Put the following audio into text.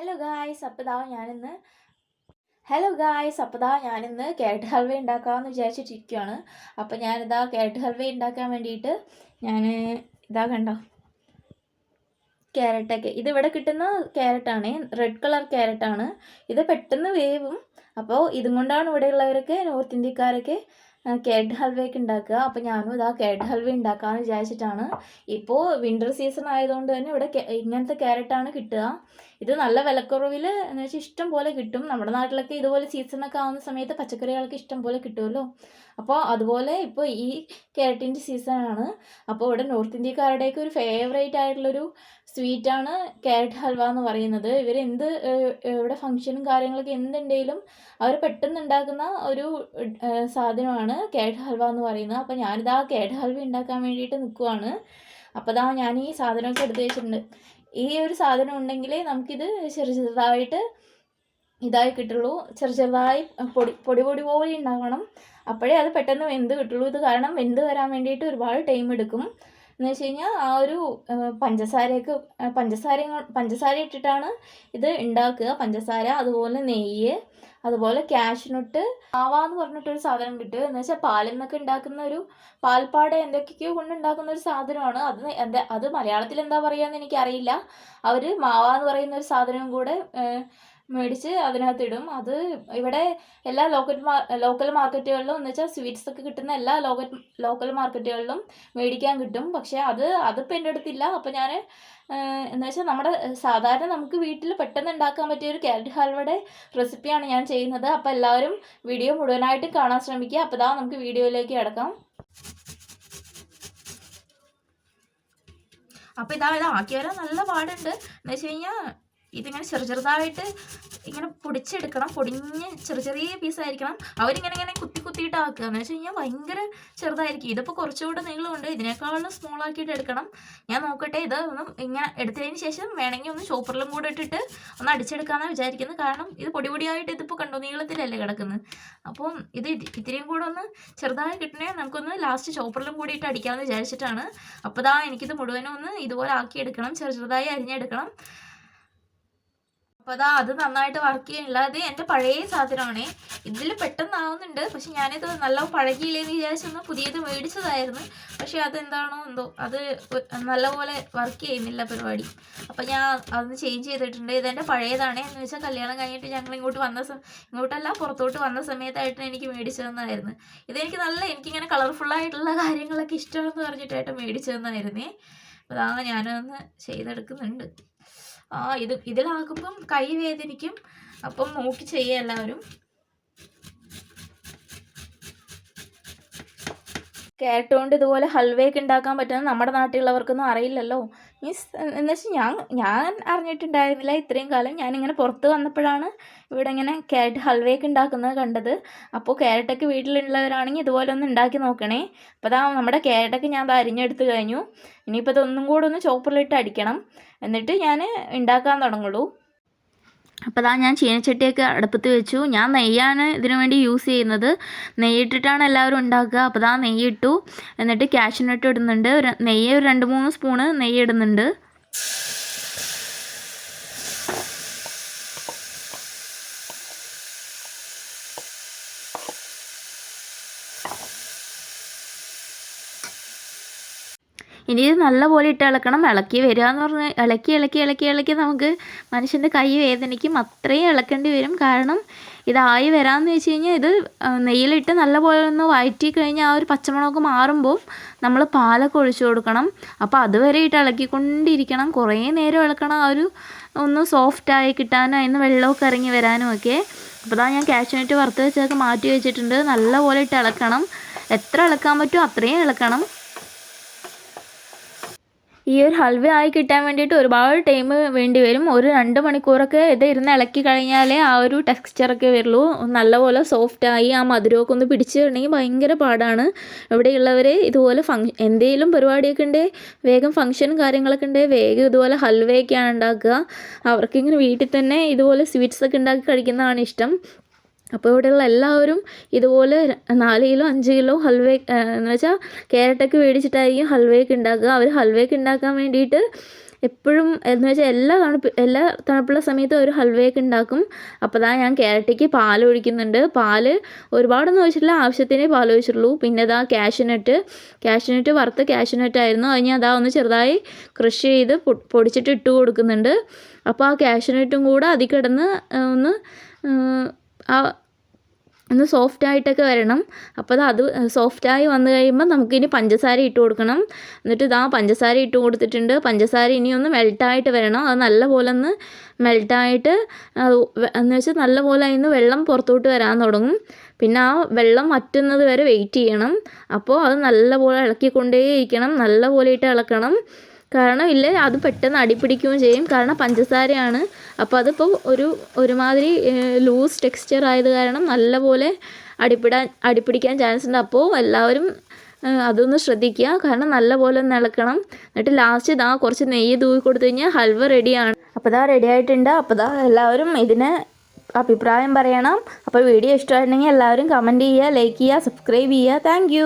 Hello guys അപ്പോൾ ഇതാ ഞാനിന്ന് ഹലോ ഗായ്സ് അപ്പോൾ ഇതാ ഞാനിന്ന് കേട്ട് ഹൽവ ഉണ്ടാക്കാമെന്ന് വിചാരിച്ചിട്ടിരിക്കുകയാണ് അപ്പോൾ ഞാനിതാ കേട്ട് ഹൽവ ഉണ്ടാക്കാൻ വേണ്ടിയിട്ട് ഞാൻ ഇതാ കണ്ടോ? ക്യാരറ്റൊക്കെ ഇത് ഇവിടെ കിട്ടുന്ന ക്യാരറ്റാണ് റെഡ് കളർ ക്യാരറ്റാണ് ഇത് പെട്ടെന്ന് വേവും. അപ്പോൾ ഇതും കൊണ്ടാണ് ഇവിടെയുള്ളവരൊക്കെ നോർത്ത് ഇന്ത്യക്കാരൊക്കെ കേട്ട് ഹൽവയൊക്കെ ഉണ്ടാക്കുക. അപ്പോൾ ഞാനും ഇതാ കേട്ട് ഹൽവ ഉണ്ടാക്കാമെന്ന് വിചാരിച്ചിട്ടാണ്. ഇപ്പോൾ വിന്റർ സീസൺ ആയതുകൊണ്ട് തന്നെ ഇവിടെ ഇങ്ങനത്തെ ക്യാരറ്റാണ് കിട്ടുക. ഇത് നല്ല വിലക്കുറവിൽ എന്ന് വെച്ചാൽ ഇഷ്ടം പോലെ കിട്ടും. നമ്മുടെ നാട്ടിലൊക്കെ ഇതുപോലെ സീസണൊക്കെ ആവുന്ന സമയത്ത് പച്ചക്കറികൾക്ക് ഇഷ്ടം പോലെ കിട്ടുമല്ലോ അപ്പോൾ അതുപോലെ ഇപ്പോൾ ഈ ക്യാരറ്റിന്റെ സീസണാണ് അപ്പോൾ ഇവിടെ നോർത്ത് ഇന്ത്യക്കാരുടെയൊക്കെ ഒരു ഫേവറേറ്റ് ആയിട്ടുള്ളൊരു സ്വീറ്റാണ് ക്യാരറ്റ് ഹൽവ എന്ന് പറയുന്നത്. ഇവർ എന്ത് ഇവിടെ ഫംഗ്ഷനും കാര്യങ്ങളൊക്കെ എന്തുണ്ടെങ്കിലും അവർ പെട്ടെന്ന് ഉണ്ടാക്കുന്ന ഒരു സാധനമാണ് ക്യാരറ്റ് ഹൽവ എന്ന് പറയുന്നത്. അപ്പോൾ ഞാനിതാ ക്യാരറ്റ് ഹൽവ ഉണ്ടാക്കാൻ വേണ്ടിയിട്ട് നിൽക്കുവാണ് അപ്പോൾ ദാ ഞാൻ ഈ സാധനമൊക്കെ എടുത്ത് വെച്ചിട്ടുണ്ട്. ഈ ഒരു സാധനം ഉണ്ടെങ്കിലേ നമുക്കിത് ചെറു ചെറുതായിട്ട് ഇതായി കിട്ടുള്ളൂ. ചെറു ചെറുതായി പൊടി പൊടി പൊടി പോലെ ഉണ്ടാകണം അപ്പോഴേ അത് പെട്ടെന്ന് വെന്ത് കിട്ടുള്ളൂ. ഇത് കാരണം വെന്ത് വരാൻ വേണ്ടിയിട്ട് ഒരുപാട് ടൈം എടുക്കും. എന്ന് വെച്ച് കഴിഞ്ഞാൽ ആ ഒരു പഞ്ചസാരയൊക്കെ പഞ്ചസാര പഞ്ചസാര ഇട്ടിട്ടാണ് ഇത് ഉണ്ടാക്കുക. പഞ്ചസാര അതുപോലെ നെയ്യ് അതുപോലെ കാഷ്നട്ട് ആവ എന്ന് പറഞ്ഞിട്ടൊരു സാധനം കിട്ടും. എന്ന് വെച്ചാൽ പാലിൽ നിന്നൊക്കെ ഉണ്ടാക്കുന്ന ഒരു പാൽപ്പാട എന്തൊക്കെയോ കൊണ്ട് ഉണ്ടാക്കുന്ന ഒരു സാധനമാണ്. അത് എന്താ അത് മലയാളത്തിൽ എന്താ പറയുക എന്ന് എനിക്കറിയില്ല. അവർ മാവ എന്ന് പറയുന്ന ഒരു സാധനവും കൂടെ മേടിച്ച് അതിനകത്തിടും. അത് ഇവിടെ എല്ലാ ലോക്കൽ ലോക്കൽ മാർക്കറ്റുകളിലും എന്ന് വെച്ചാൽ സ്വീറ്റ്സ് ഒക്കെ കിട്ടുന്ന എല്ലാ ലോക്കൽ ലോക്കൽ മാർക്കറ്റുകളിലും മേടിക്കാൻ കിട്ടും. പക്ഷേ അത് അതിപ്പോൾ എന്റെ അടുത്തില്ല. അപ്പോൾ ഞാൻ എന്ന് വെച്ചാൽ നമ്മുടെ സാധാരണ നമുക്ക് വീട്ടിൽ പെട്ടെന്ന് ഉണ്ടാക്കാൻ പറ്റിയ ഒരു ക്യാരറ്റ് ഹൽവയുടെ റെസിപ്പിയാണ് ഞാൻ ചെയ്യുന്നത്. അപ്പോൾ എല്ലാവരും വീഡിയോ മുഴുവനായിട്ടും കാണാൻ ശ്രമിക്കുക. അപ്പോൾ ഇതാ നമുക്ക് വീഡിയോയിലേക്ക് കിടക്കാം. അപ്പോൾ ഇതാ ഇത് നല്ല പാടുണ്ട്. എന്ന് വെച്ച് കഴിഞ്ഞാൽ ഇതിങ്ങനെ ചെറു ചെറുതായിട്ട് ഇങ്ങനെ പൊടിച്ചെടുക്കണം പൊടിഞ്ഞ് ചെറിയ ചെറിയ പീസായിരിക്കണം അവരിങ്ങനെ ഇങ്ങനെ കുത്തി കുത്തിയിട്ട് ആക്കുക എന്ന് വെച്ച് കഴിഞ്ഞാൽ ഭയങ്കര ചെറുതായിരിക്കും. ഇതിപ്പോൾ കുറച്ചുകൂടെ നീളമുണ്ട്. ഇതിനേക്കാളും സ്മോൾ ആക്കിയിട്ട് എടുക്കണം. ഞാൻ നോക്കട്ടെ ഇത് ഒന്നും ഇങ്ങനെ എടുത്തതിന് ശേഷം വേണമെങ്കിൽ ഒന്ന് ഷോപ്പറിലും കൂടെ ഇട്ടിട്ട് ഒന്ന് അടിച്ചെടുക്കാമെന്നാണ് വിചാരിക്കുന്നത്. കാരണം ഇത് പൊടി പൊടിയായിട്ട് ഇതിപ്പോൾ കണ്ടോ നീളത്തിലല്ലേ കിടക്കുന്നത് അപ്പം ഇത് ഇത് ഇത്തിരിയും കൂടെ ഒന്ന് ചെറുതായി കിട്ടണേ നമുക്കൊന്ന് ലാസ്റ്റ് ഷോപ്പറിലും കൂടി ഇട്ട് അടിക്കാമെന്ന് വിചാരിച്ചിട്ടാണ്. അപ്പോൾ ദാ എനിക്കിത് മുഴുവനും ഒന്ന് ഇതുപോലെ ആക്കിയെടുക്കണം. ചെറു ചെറുതായി അരിഞ്ഞെടുക്കണം. അപ്പോൾ അതാ അത് നന്നായിട്ട് വർക്ക് ചെയ്യണില്ല അത് എന്റെ പഴയ സാധനമാണ്. ഇതിൽ പെട്ടെന്നാവുന്നുണ്ട്. പക്ഷെ ഞാനിത് നല്ല പഴകിയില്ലെന്ന് വിചാരിച്ചൊന്ന് പുതിയത് മേടിച്ചതായിരുന്നു. പക്ഷെ അതെന്താണോ എന്തോ അത് നല്ലപോലെ വർക്ക് ചെയ്യുന്നില്ല പരിപാടി. അപ്പോൾ ഞാൻ അതൊന്ന് ചേഞ്ച് ചെയ്തിട്ടുണ്ട്. ഇത് എന്റെ പഴയതാണ് എന്ന് വെച്ചാൽ കല്യാണം കഴിഞ്ഞിട്ട് ഞങ്ങൾ ഇങ്ങോട്ട് വന്ന ഇങ്ങോട്ടല്ല പുറത്തോട്ട് വന്ന സമയത്തായിട്ട് എനിക്ക് മേടിച്ചു തന്നായിരുന്നു ഇതെനിക്ക് നല്ല എനിക്കിങ്ങനെ ആയിട്ടുള്ള കാര്യങ്ങളൊക്കെ ഇഷ്ടമാണെന്ന് പറഞ്ഞിട്ടായിട്ട് മേടിച്ചു തന്നായിരുന്നേ അപ്പോൾ അതാ ഞാനതൊന്ന് ചെയ്തെടുക്കുന്നുണ്ട്. ഇത് ഇതിലാക്കുമ്പം കൈ വേദനിക്കും. അപ്പം നോക്കി ചെയ്യുക എല്ലാവരും. കേട്ടോണ്ട് ഇതുപോലെ ഹൽവയൊക്കെ ഉണ്ടാക്കാൻ പറ്റുന്നത് നമ്മുടെ നാട്ടിലുള്ളവർക്കൊന്നും അറിയില്ലല്ലോ. മീൻസ് എന്ന് വെച്ചാൽ ഞാൻ ഞാൻ അറിഞ്ഞിട്ടുണ്ടായിരുന്നില്ല ഇത്രയും കാലം. ഞാനിങ്ങനെ പുറത്ത് വന്നപ്പോഴാണ് ഇവിടെ ഇങ്ങനെ ക്യാരറ്റ് ഹൽവയൊക്കെ ഉണ്ടാക്കുന്നത് കണ്ടത്. അപ്പോൾ ക്യാരറ്റൊക്കെ വീട്ടിലുള്ളവരാണെങ്കിൽ ഇതുപോലെ ഒന്ന് ഉണ്ടാക്കി നോക്കണേ. അപ്പോൾ അതാ നമ്മുടെ ക്യാരറ്റൊക്കെ ഞാൻ അരിഞ്ഞെടുത്ത് കഴിഞ്ഞു. ഇനിയിപ്പോൾ ഇതൊന്നും കൂടെ ഒന്ന് ചോപ്പറിലിട്ട് അടിക്കണം. എന്നിട്ട് ഞാൻ ഉണ്ടാക്കാൻ തുടങ്ങുള്ളൂ. അപ്പോൾ അതാ ഞാൻ ചീനച്ചട്ടിയൊക്കെ അടുപ്പത്ത് വെച്ചു. ഞാൻ നെയ്യാണ് ഇതിനു വേണ്ടി യൂസ് ചെയ്യുന്നത്. നെയ്യിട്ടിട്ടാണ് എല്ലാവരും ഉണ്ടാക്കുക. അപ്പോൾ അതാ നെയ്യിട്ടു. എന്നിട്ട് കാഷ്യൂനട്ട് ഇടുന്നുണ്ട്. ഒരു നെയ്യ് ഒരു രണ്ട് മൂന്ന് സ്പൂണ് നെയ്യ് ഇടുന്നുണ്ട്. ഇനി ഇത് നല്ലപോലെ ഇട്ട് ഇളക്കണം. ഇളക്കി വരിക എന്ന് പറഞ്ഞാൽ ഇളക്കി ഇളക്കി ഇളക്കി ഇളക്കി നമുക്ക് മനുഷ്യന്റെ കൈ വേദനിക്കും അത്രയും ഇളക്കേണ്ടി വരും. കാരണം ഇതായി വരാമെന്ന് വെച്ച് കഴിഞ്ഞാൽ ഇത് നെയ്യിലിട്ട് നല്ലപോലെ ഒന്ന് വഴറ്റി കഴിഞ്ഞാൽ ആ ഒരു പച്ചമുളക് മാറുമ്പോൾ നമ്മൾ പാലൊക്കെ ഒഴിച്ചു കൊടുക്കണം. അപ്പോൾ അതുവരെ ഇട്ട് ഇളക്കിക്കൊണ്ടിരിക്കണം. കുറേ നേരം ഇളക്കണം. ആ ഒരു ഒന്ന് സോഫ്റ്റായി കിട്ടാനും അതിന് വെള്ളമൊക്കെ ഇറങ്ങി വരാനും ഒക്കെ അപ്പോൾ ഇതാ ഞാൻ കാഷ്യൂനട്ട് വറുത്ത് വെച്ചതൊക്കെ മാറ്റി വെച്ചിട്ടുണ്ട്. നല്ലപോലെ ഇട്ട് ഇളക്കണം. എത്ര ഇളക്കാൻ പറ്റുമോ അത്രയും ഇളക്കണം. ഈ ഒരു ഹൽവ ആയി കിട്ടാൻ വേണ്ടിയിട്ട് ഒരുപാട് ടൈം വേണ്ടി വരും. ഒരു രണ്ട് മണിക്കൂറൊക്കെ ഇത് ഇരുന്ന് ഇളക്കി കഴിഞ്ഞാലേ ആ ഒരു ടെക്സ്ചറൊക്കെ വരുള്ളൂ. നല്ലപോലെ സോഫ്റ്റായി ആ മധുരമൊക്കെ ഒന്ന് പിടിച്ചിട്ടുണ്ടെങ്കിൽ ഭയങ്കര പാടാണ്. ഇവിടെയുള്ളവർ ഇതുപോലെ ഫങ് എന്തെങ്കിലും പരിപാടിയൊക്കെ ഉണ്ട് വേഗം ഫംഗ്ഷനും കാര്യങ്ങളൊക്കെ ഉണ്ട് വേഗം ഇതുപോലെ ഹൽവയൊക്കെയാണ് ഉണ്ടാക്കുക. അവർക്കിങ്ങനെ വീട്ടിൽ തന്നെ ഇതുപോലെ സ്വീറ്റ്സൊക്കെ ഉണ്ടാക്കി കഴിക്കുന്നതാണ് ഇഷ്ടം. അപ്പോൾ ഇവിടെയുള്ള എല്ലാവരും ഇതുപോലെ നാല് കിലോ അഞ്ച് കിലോ ഹൽവ എന്ന് വെച്ചാൽ ക്യാരറ്റൊക്കെ മേടിച്ചിട്ടായിരിക്കും ഹൽവയൊക്കെ ഉണ്ടാക്കുക. അവർ ഹൽവയൊക്കെ ഉണ്ടാക്കാൻ വേണ്ടിയിട്ട് എപ്പോഴും എന്ന് വെച്ചാൽ എല്ലാ തണുപ്പ് എല്ലാ തണുപ്പുള്ള സമയത്തും ഒരു ഹൽവയൊക്കെ ഉണ്ടാക്കും. അപ്പോൾ ഞാൻ കേരട്ടയ്ക്ക് പാൽ ഒഴിക്കുന്നുണ്ട്. പാൽ ഒരുപാടൊന്നും ഒഴിച്ചിട്ടില്ല. ആവശ്യത്തിനേ പാൽ ഒഴിച്ചിട്ടുള്ളൂ. പിന്നെ ഇതാ ക്യാഷിനെട്ട് ക്യാഷിനെട്ട് വറുത്ത ക്യാഷിനെട്ടായിരുന്നു അത് ഞാൻ അതാ ഒന്ന് ചെറുതായി ക്രഷ് ചെയ്ത് പൊടിച്ചിട്ട് ഇട്ട് കൊടുക്കുന്നുണ്ട്. അപ്പോൾ ആ ക്യാഷിനെട്ടും കൂടെ അതിൽ കിടന്ന് ഒന്ന് ആ, ഒന്ന് സോഫ്റ്റ് ആയിട്ടൊക്കെ വരണം. അപ്പോൾ അത് സോഫ്റ്റായി വന്നു കഴിയുമ്പോൾ നമുക്കിനി പഞ്ചസാര ഇട്ട് കൊടുക്കണം. എന്നിട്ട് ഇതാ പഞ്ചസാര ഇട്ട് കൊടുത്തിട്ടുണ്ട്. പഞ്ചസാര ഇനി ഒന്ന് മെൽട്ടായിട്ട് വരണം. അത് നല്ലപോലെ ഒന്ന് മെൽട്ടായിട്ട് എന്ന് വെച്ചാൽ നല്ലപോലെ അതിൽ നിന്ന് വെള്ളം പുറത്തോട്ട് വരാൻ തുടങ്ങും. പിന്നെ ആ വെള്ളം വറ്റുന്നത് വരെ വെയിറ്റ് ചെയ്യണം. അപ്പോൾ അത് നല്ലപോലെ ഇളക്കിക്കൊണ്ടേയിരിക്കണം. നല്ലപോലെ ഇട്ട് ഇളക്കണം. കാരണം ഇല്ല അത് പെട്ടെന്ന് അടിപിടിക്കുകയും ചെയ്യും. കാരണം പഞ്ചസാരയാണ്. അപ്പോൾ അതിപ്പോൾ ഒരു ഒരുമാതിരി ലൂസ് ടെക്സ്ചർ ആയത് കാരണം നല്ലപോലെ അടിപിടാൻ അടിപിടിക്കാൻ ചാൻസ് ഉണ്ട്. അപ്പോൾ എല്ലാവരും അതൊന്ന് ശ്രദ്ധിക്കുക. കാരണം നല്ലപോലെ ഒന്ന് ഇളക്കണം. എന്നിട്ട് ലാസ്റ്റ് ഇതാ കുറച്ച് നെയ്യ് തൂവി കൊടുത്തു കഴിഞ്ഞാൽ ഹൽവ റെഡിയാണ് അപ്പോൾ ഇതാ റെഡി ആയിട്ടുണ്ട്. അപ്പോൾ ഇതാ എല്ലാവരും ഇതിനെ അഭിപ്രായം പറയണം. അപ്പോൾ വീഡിയോ ഇഷ്ടമായിട്ടുണ്ടെങ്കിൽ എല്ലാവരും കമന്റ് ചെയ്യുക ലൈക്ക് ചെയ്യുക സബ്സ്ക്രൈബ് ചെയ്യുക. താങ്ക്